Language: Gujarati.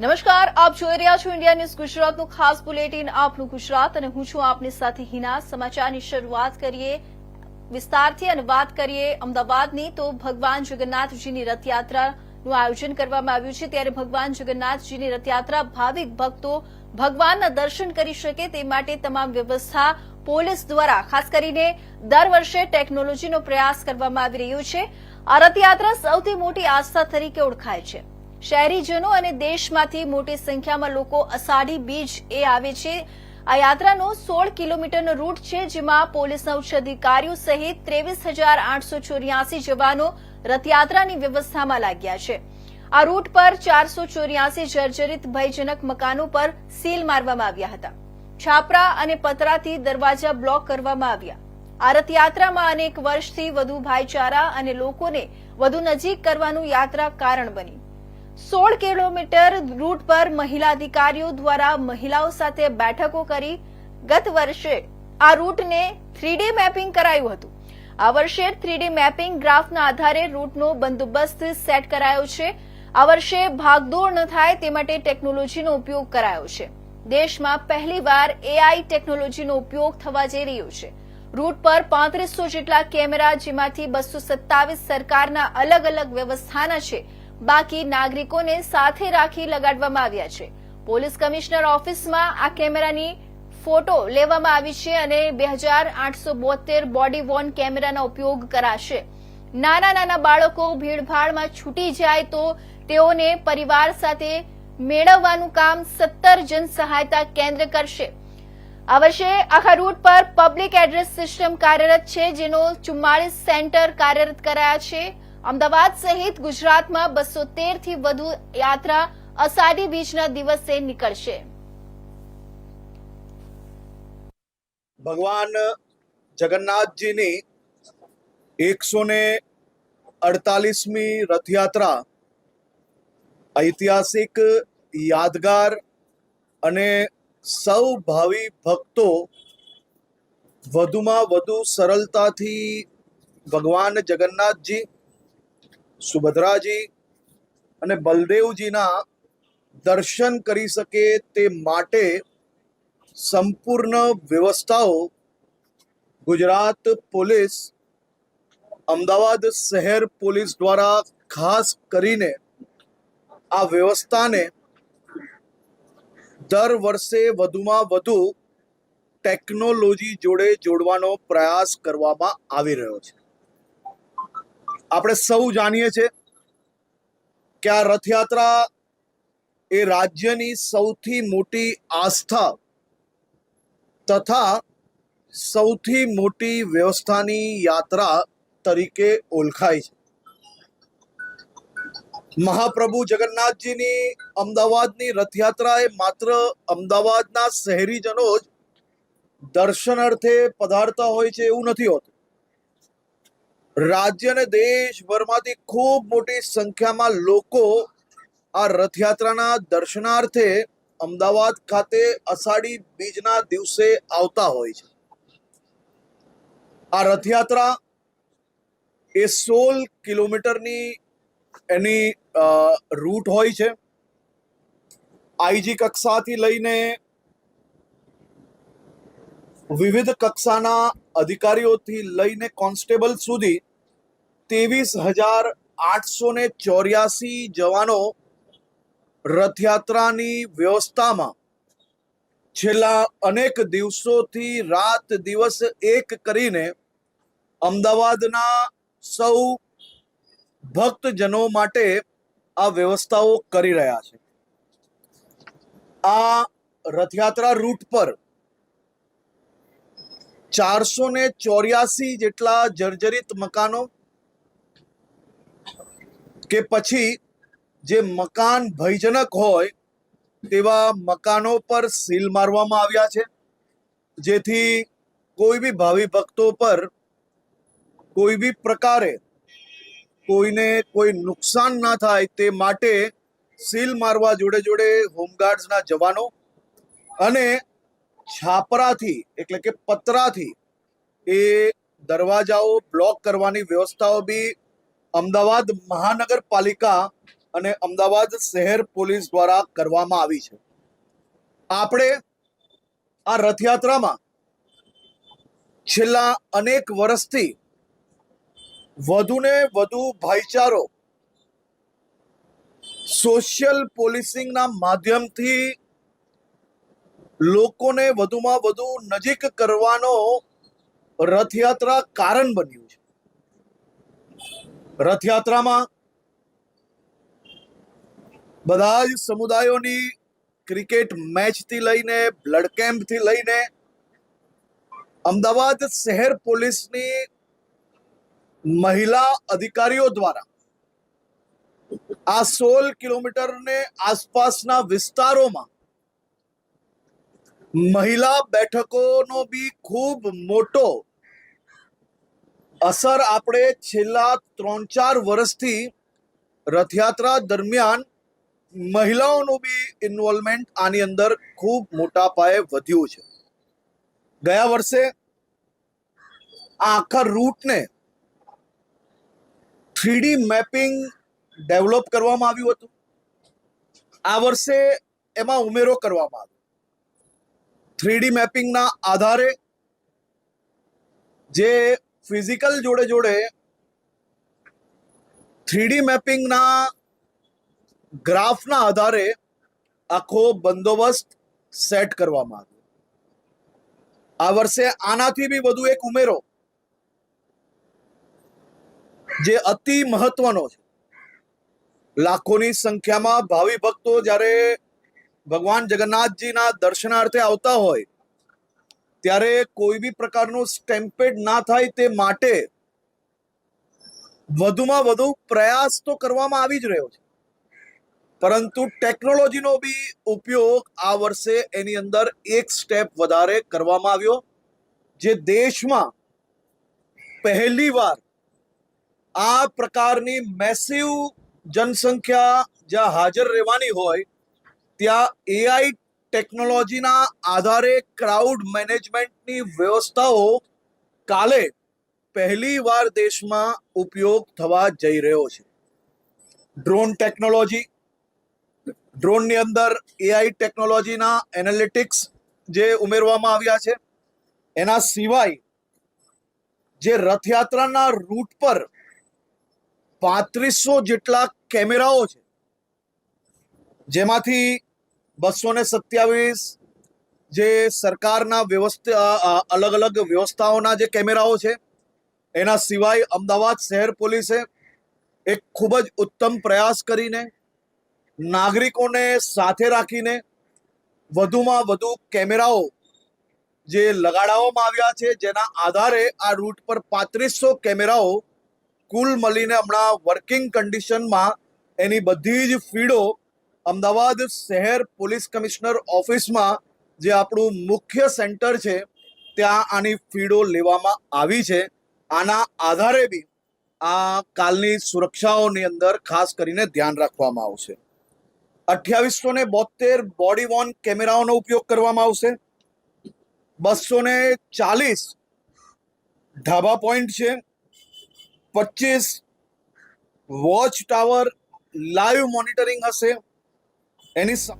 નમસ્કાર, આપ જોઈ રહ્યા છો ઇન્ડિયા ન્યૂઝ ગુજરાતનું ખાસ બુલેટિન, આપનું ગુજરાત અને હું છું આપની સાથે હિના. સમાચારની શરૂઆત કરીએ, વિસ્તારથી અને વાત કરીએ અમદાવાદની, તો ભગવાન જગન્નાથજીની રથયાત્રાનું આયોજન કરવામાં આવ્યું છે. ત્યારે ભગવાન જગન્નાથજીની રથયાત્રા ભાવિક ભક્તો ભગવાનના દર્શન કરી શકે તે માટે તમામ વ્યવસ્થા પોલીસ દ્વારા, ખાસ કરીને દર વર્ષે ટેકનોલોજીનો પ્રયાસ કરવામાં આવી રહ્યો છે. આ રથયાત્રા સૌથી મોટી આસ્થા તરીકે ઓળખાય છે. શહેરીજનો અને દેશમાંથી મોટી સંખ્યામાં લોકો અષાઢી બીજ એ આવે છે. આ યાત્રાનો સોળ કિલોમીટરનો રૂટ છે, જેમાં પોલીસના ઉચ્ચ અધિકારીઓ સહિત ત્રેવીસ હજાર આઠસો ચોર્યાસી જવાનો રથયાત્રાની વ્યવસ્થામાં લાગ્યા છે. આ રૂટ પર ચારસો ચોર્યાસી જર્જરિત ભયજનક મકાનો પર સીલ મારવામાં આવ્યા હતા. છાપરા અને પતરાથી દરવાજા બ્લોક કરવામાં આવ્યા. આ રથયાત્રામાં અનેક વર્ષથી વધુ ભાઈચારા અને લોકોને વધુ નજીક કરવાનું યાત્રા કારણ બની. સોળ કિલોમીટર રૂટ પર મહિલા અધિકારીઓ દ્વારા મહિલાઓ સાથે બેઠકો કરી ગત વર્ષે આ રૂટને થ્રીડી મેપિંગ કરાયું હતું. આ વર્ષે થ્રીડી મેપિંગ ગ્રાફના આધારે રૂટનો બંદોબસ્ત સેટ કરાયો છે. આ વર્ષે ભાગદોડ ન થાય તે માટે ટેકનોલોજીનો ઉપયોગ કરાયો છે. દેશમાં પહેલીવાર એઆઈ ટેકનોલોજીનો ઉપયોગ થવા જઈ રહ્યો છે. રૂટ પર પાંત્રીસો જેટલા કેમેરા, જેમાંથી બસો સત્તાવીસ સરકારના અલગ અલગ વ્યવસ્થાના છે બાકી નાગરિકોને સાથે રાખી લગાડવામાં આવ્યા છે. પોલીસ કમિશનર ઓફિસમાં આ કેમેરાની ફોટો લેવામાં આવી છે અને બે હજાર આઠસો બોતેર બોડી વોર્ન કેમેરાનો ઉપયોગ કરાશે. નાના નાના બાળકો ભીડભાડમાં છૂટી જાય તો તેઓને પરિવાર સાથે મેળવવાનું કામ સત્તર જન સહાયતા કેન્દ્ર કરશે. આ આખા રૂટ પર પબ્લિક એડ્રેસ સિસ્ટમ કાર્યરત છે, જેનો ચુમ્માળીસ સેન્ટર કાર્યરત કરાયા છે. અમદાવાદ સહિત ગુજરાતમાં બસો થી વધુ યાત્રા અષાઢી બીજના દિવસે નીકળશે. ભગવાન જગન્નાથજીની એકસો ને અડતાલીસમી રથયાત્રા ઐતિહાસિક યાદગાર અને સૌ ભાવિ ભક્તો વધુમાં વધુ સરળતાથી ભગવાન જગન્નાથજી સુભદ્રાજી અને બલદેવજીના દર્શન કરી શકે તે માટે સંપૂર્ણ વ્યવસ્થાઓ ગુજરાત પોલીસ, અમદાવાદ શહેર પોલીસ દ્વારા ખાસ કરીને આ વ્યવસ્થાને દર વર્ષે વધુમાં વધુ ટેકનોલોજી જોડે જોડવાનો પ્રયાસ કરવામાં આવી રહ્યો છે. આપણે સૌ જાણીએ છીએ કે આ રથયાત્રા એ રાજ્યની સૌથી મોટી આસ્થા તથા સૌથી મોટી વ્યવસ્થાની યાત્રા તરીકે ઓળખાય છે. મહાપ્રભુ જગન્નાથજીની અમદાવાદની રથયાત્રા એ માત્ર અમદાવાદના શહેરીજનો જ દર્શનાર્થે પધારતા હોય છે એવું નથી હોતું. રાજ્ય અને દેશભરમાંથી ખૂબ મોટી સંખ્યામાં લોકો આ રથયાત્રાના દર્શનાર્થે અમદાવાદ ખાતે અષાઢી બીજના દિવસે આવતા હોય છે. આ રથયાત્રા એ સોળ કિલોમીટરની એની રૂટ હોય છે. આઈજી કક્ષાથી લઈને વિવિધ કક્ષાના અધિકારીઓથી લઈને કોન્સ્ટેબલ સુધી ત્રેવીસ હજાર આઠસો ને ચોર્યાસી જવાનો રથયાત્રાની વ્યવસ્થામાં છેલ્લા અનેક દિવસોથી રાત દિવસ એક કરીને અમદાવાદના સૌ ભક્તજનો માટે આ વ્યવસ્થાઓ કરી રહ્યા છે. આ રથયાત્રા રૂટ પર ચારસો ને ચોર્યાસી જેટલા જર્જરિત મકાનો કે પછી જે મકાન ભયજનક હોય તેવા મકાનો પર સીલ મારવામાં આવ્યા છે. જેથી કોઈ બી ભાવિ ભક્તો પર કોઈ બી પ્રકારે કોઈને કોઈ નુકસાન ના થાય તે માટે સીલ મારવા જોડે જોડે હોમગાર્ડ્સના જવાનો અને છાપરાથી, એટલે કે પતરાથી, એ દરવાજાઓ બ્લોક કરવાની વ્યવસ્થાઓ બી અમદાવાદ મહાનગરપાલિકા અને અમદાવાદ શહેર પોલીસ દ્વારા કરવામાં આવી છે. આપણે આ રથયાત્રામાં છેલ્લા અનેક વર્ષથી વધુને વધુ ભાઈચારો સોશિયલ પોલીસિંગના માધ્યમથી લોકોને વધુમાં વધુ નજીક કરવાનો રથયાત્રા કારણ બન્યું છે. રથયાત્રામાં બધા જ સમુદાયોની ક્રિકેટ મેચથી લઈને બ્લડ કેમ્પથી લઈને અમદાવાદ શહેર પોલીસની મહિલા અધિકારીઓ દ્વારા આ સોળ કિલોમીટરને આસપાસના વિસ્તારોમાં મહિલા બેઠકોનો બી ખૂબ મોટો અસર આપણે છેલ્લા ત્રણ ચાર વર્ષથી રથયાત્રા દરમિયાન મહિલાઓનું બી ઇન્વોલ્વમેન્ટ આની અંદર ખૂબ મોટા પાયે વધ્યું છે. ગયા વર્ષે આખા રૂટને થ્રીડી મેપિંગ ડેવલપ કરવામાં આવ્યું હતું. આ વર્ષે એમાં ઉમેરો કરવામાં આવ્યો. થ્રીડી મેપિંગના આધારે જે ફિઝિકલ જોડે જોડે થ્રીડી મેપિંગના ગ્રાફના આધારે આખો બંદોબસ્ત સેટ કરવામાં આવ્યો. આ વર્ષે આનાથી બી વધુ એક ઉમેરો જે અતિ મહત્વનો છે. લાખોની સંખ્યામાં ભાવિ ભક્તો જ્યારે ભગવાન જગન્નાથજીના દર્શનાર્થે આવતા હોય, ત્યારે કોઈ બી પ્રકારનું સ્ટેમ્પેડ ના થાય તે માટે વધુમાં વધુ પ્રયાસ તો કરવામાં આવી જ રહ્યો છે. પરંતુ ટેકનોલોજીનો બી ઉપયોગ આ વર્ષે એની અંદર એક સ્ટેપ વધારે કરવામાં આવ્યો, જે દેશમાં પહેલીવાર આ પ્રકારની મેસિવ જનસંખ્યા જ્યાં હાજર રહેવાની હોય ત્યાં એઆઈ ટેકનોલોજીના આધારે ક્રાઉડ મેનેજમેન્ટની વ્યવસ્થાઓ કાલે પહેલી વાર દેશમાં ઉપયોગ થવા જઈ રહ્યો છે. ડ્રોન ટેકનોલોજી ડ્રોનની અંદર એઆઈ ટેકનોલોજીના એનાલિટિક્સ જે ઉમેરવામાં આવ્યા છે. એના સિવાય જે રથયાત્રાના રૂટ પર પાંત્રીસો જેટલા કેમેરાઓ છે જેમાંથી બસો ને સત્યાવીસ, જે સરકારના વ્યવસ્થા અલગ અલગ વ્યવસ્થાઓના જે કેમેરાઓ છે, એના સિવાય અમદાવાદ શહેર પોલીસે એક ખૂબ જ ઉત્તમ પ્રયાસ કરીને નાગરિકોને સાથે રાખીને વધુમાં વધુ કેમેરાઓ જે લગાડવામાં આવ્યા છે, જેના આધારે આ રૂટ પર પાંત્રીસો કેમેરાઓ કુલ મળીને હમણાં વર્કિંગ કન્ડિશનમાં એની બધી જ ફીડો અમદાવાદ શહેર પોલીસ કમિશનર ઓફિસમાં જે આપણું મુખ્ય સેન્ટર છે, ત્યાં આની ફીડો લેવામાં આવી છે. આના આધારે બી આ કાલની સુરક્ષાઓની અંદર ખાસ કરીને ધ્યાન રાખવામાં આવશે. અઠ્યાવીસો ને બોતેર બોડી વોર્ન કેમેરાઓનો ઉપયોગ કરવામાં આવશે. બસો ને ચાલીસ ધાબા પોઈન્ટ છે. પચીસ વોચ ટાવર લાઈવ મોનિટરિંગ હશે. એની સા-